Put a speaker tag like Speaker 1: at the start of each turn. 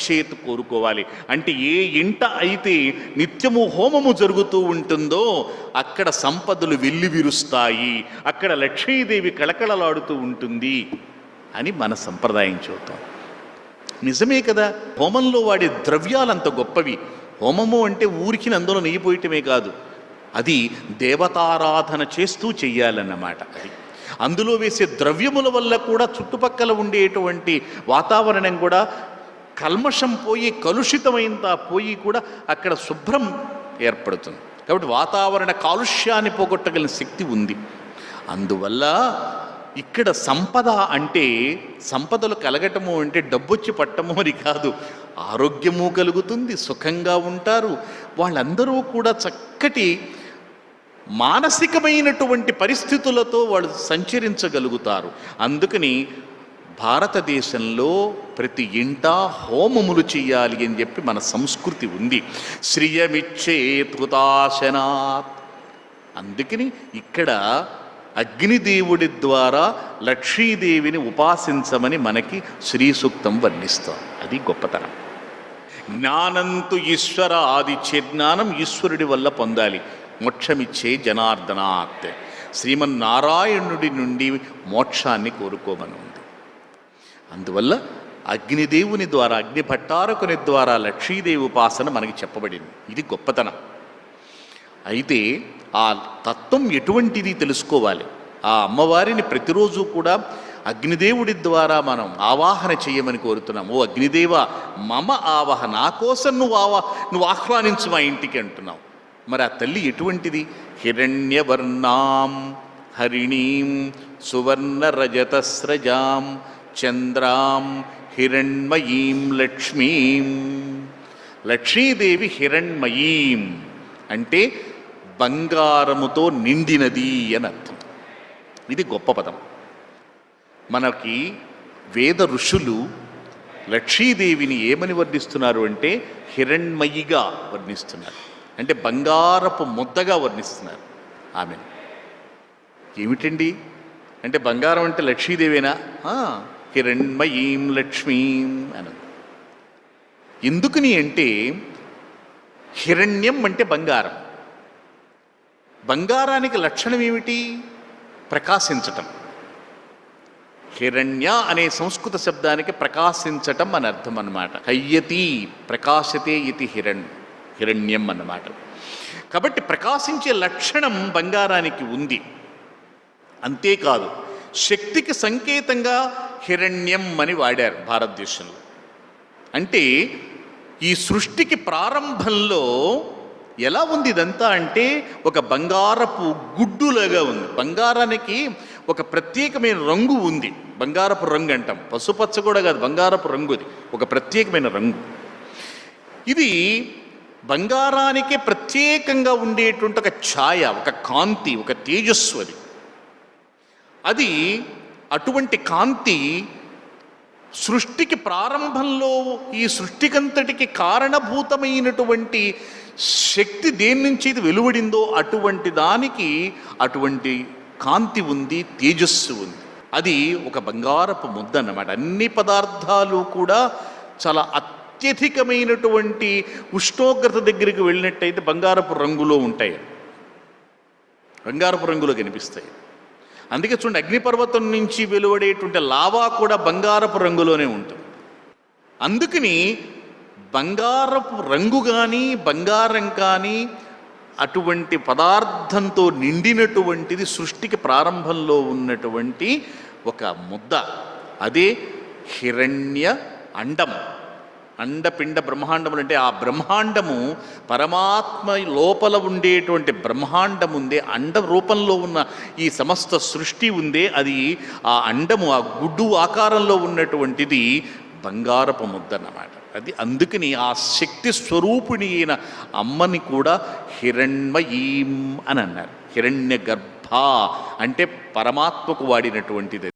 Speaker 1: ఇచ్చేతు కోరుకోవాలి. అంటే ఏ ఇంట అయితే నిత్యము హోమము జరుగుతూ ఉంటుందో అక్కడ సంపదలు వెల్లివిరుస్తాయి అక్కడ లక్ష్మీదేవి కళకళలాడుతూ ఉంటుంది అని మన సంప్రదాయం చూద్దాం నిజమే కదా హోమంలో వాడే ద్రవ్యాలంత గొప్పవి. హోమము అంటే ఊరికి అందులో నెయ్యి పోయటమే కాదు. అది దేవతారాధన చేస్తూ చెయ్యాలన్నమాట అది. అందులో వేసే ద్రవ్యముల వల్ల కూడా చుట్టుపక్కల ఉండేటువంటి వాతావరణం కూడా కల్మషం పోయి కలుషితమైందా పోయి కూడా అక్కడ శుభ్రం ఏర్పడుతుంది. కాబట్టి వాతావరణ కాలుష్యాన్ని పోగొట్టగలిగిన శక్తి ఉంది. అందువల్ల ఇక్కడ సంపద అంటే సంపదలు కలగటము అంటే డబ్బొచ్చి పట్టము అని కాదు. ఆరోగ్యము కలుగుతుంది సుఖంగా ఉంటారు. వాళ్ళందరూ కూడా చక్కటి మానసికమైనటువంటి పరిస్థితులతో వాళ్ళు సంచరించగలుగుతారు. అందుకని భారతదేశంలో ప్రతి ఇంట హోమములు చేయాలి అని చెప్పి మన సంస్కృతి ఉంది. శ్రియమిచ్చేతుతాశనాత్ అందుకని ఇక్కడ అగ్నిదేవుడి ద్వారా లక్ష్మీదేవిని ఉపాసించమని మనకి శ్రీ సూక్తం వర్ణిస్తాం అది గొప్పతనం. జ్ఞానంతు ఈశ్వర ఆదిచ్చే జ్ఞానం ఈశ్వరుడి వల్ల పొందాలి. మోక్షమిచ్చే జనార్దనాత్. శ్రీమన్నారాయణుడి నుండి మోక్షాన్ని కోరుకోమని. ఉంది అందువల్ల అగ్నిదేవుని ద్వారా అగ్ని భట్టారకుని ద్వారా లక్ష్మీదేవి ఉపాసన మనకి చెప్పబడింది. ఇది గొప్పతనం. అయితే ఆ తత్వం ఎటువంటిది తెలుసుకోవాలి? ఆ అమ్మవారిని ప్రతిరోజు కూడా అగ్నిదేవుడి ద్వారా మనం ఆవాహన చేయమని కోరుతున్నాం. ఓ అగ్నిదేవ మమ ఆవాహ నా కోసం నువ్వు ఆవా నువ్వు ఆహ్వానించు మా ఇంటికి అంటున్నావు. మరి ఆ తల్లి ఎటువంటిది? హిరణ్యవర్ణాం హరిణీం సువర్ణ రజతస్రజాం చంద్రాం హిరణ్మయీం లక్ష్మీం. లక్ష్మీదేవి హిరణ్మయీం అంటే బంగారముతో నిండినది అని అర్థం. ఇది గొప్ప పదం. మనకి వేద ఋషులు లక్ష్మీదేవిని ఏమని వర్ణిస్తున్నారు అంటే హిరణ్మయిగా వర్ణిస్తున్నారు. అంటే బంగారపు ముద్దగా వర్ణిస్తున్నారు ఆమెను. ఏమిటండి? అంటే బంగారం అంటే లక్ష్మీదేవేనా? హిరణ్మయీం లక్ష్మీం అని ఎందుకుని అంటే హిరణ్యం అంటే బంగారం. బంగారానికి లక్షణం ఏమిటి? ప్రకాశించటం. హిరణ్య అనే సంస్కృత శబ్దానికి ప్రకాశించటం అని అర్థం అన్నమాట. హయ్యతి ప్రకాశతే ఇది హిరణ్ హిరణ్యం అన్నమాట కాబట్టి ప్రకాశించే లక్షణం బంగారానికి ఉంది. అంతేకాదు శక్తికి సంకేతంగా హిరణ్యం అని వాడారు భారతదేశంలో. అంటే ఈ సృష్టికి ప్రారంభంలో ఎలా ఉంది ఇదంతా అంటే ఒక బంగారపు గుడ్డులాగా ఉంది. బంగారానికి ఒక ప్రత్యేకమైన రంగు ఉంది. బంగారపు రంగు అంటాం. పసుపచ్చ కూడా కాదు బంగారపు రంగు ఇది ఒక ప్రత్యేకమైన రంగు. ఇది బంగారానికి ప్రత్యేకంగా ఉండేటువంటి ఒక ఛాయ ఒక కాంతి ఒక తేజస్సు అది. అది అటువంటి కాంతి సృష్టికి ప్రారంభంలో ఈ సృష్టికంతటికి కారణభూతమైనటువంటి శక్తి దేని నుంచి ఇది వెలువడిందో అటువంటి దానికి అటువంటి కాంతి ఉంది తేజస్సు ఉంది. అది ఒక బంగారపు ముద్ద అన్నమాట. అన్ని పదార్థాలు కూడా చాలా అత్యధికమైనటువంటి ఉష్ణోగ్రత దగ్గరికి వెళ్ళినట్టయితే బంగారపు రంగులో ఉంటాయి. బంగారపు రంగులో కనిపిస్తాయి. అందుకే చూడండి అగ్నిపర్వతం నుంచి వెలువడేటువంటి లావా కూడా బంగారపు రంగులోనే ఉంటుంది. అందుకని బంగారపు రంగు కానీ బంగారం కానీ అటువంటి పదార్థంతో నిండినటువంటిది సృష్టికి ప్రారంభంలో ఉన్నటువంటి ఒక ముద్ద. అదే హిరణ్య అండం. అండపిండ బ్రహ్మాండములు అంటే ఆ బ్రహ్మాండము పరమాత్మ లోపల ఉండేటువంటి బ్రహ్మాండం ఉందే అండ రూపంలో ఉన్న ఈ సమస్త సృష్టి ఉందే అది ఆ అండము ఆ గుడ్డు ఆకారంలో ఉన్నటువంటిది బంగారపు ముద్ద అన్నమాట. అది అందుకని ఆ శక్తి స్వరూపిణి అయిన అమ్మని కూడా హిరణ్మయీం అని అన్నారు. హిరణ్య గర్భ అంటే పరమాత్మకు వాడినటువంటిది.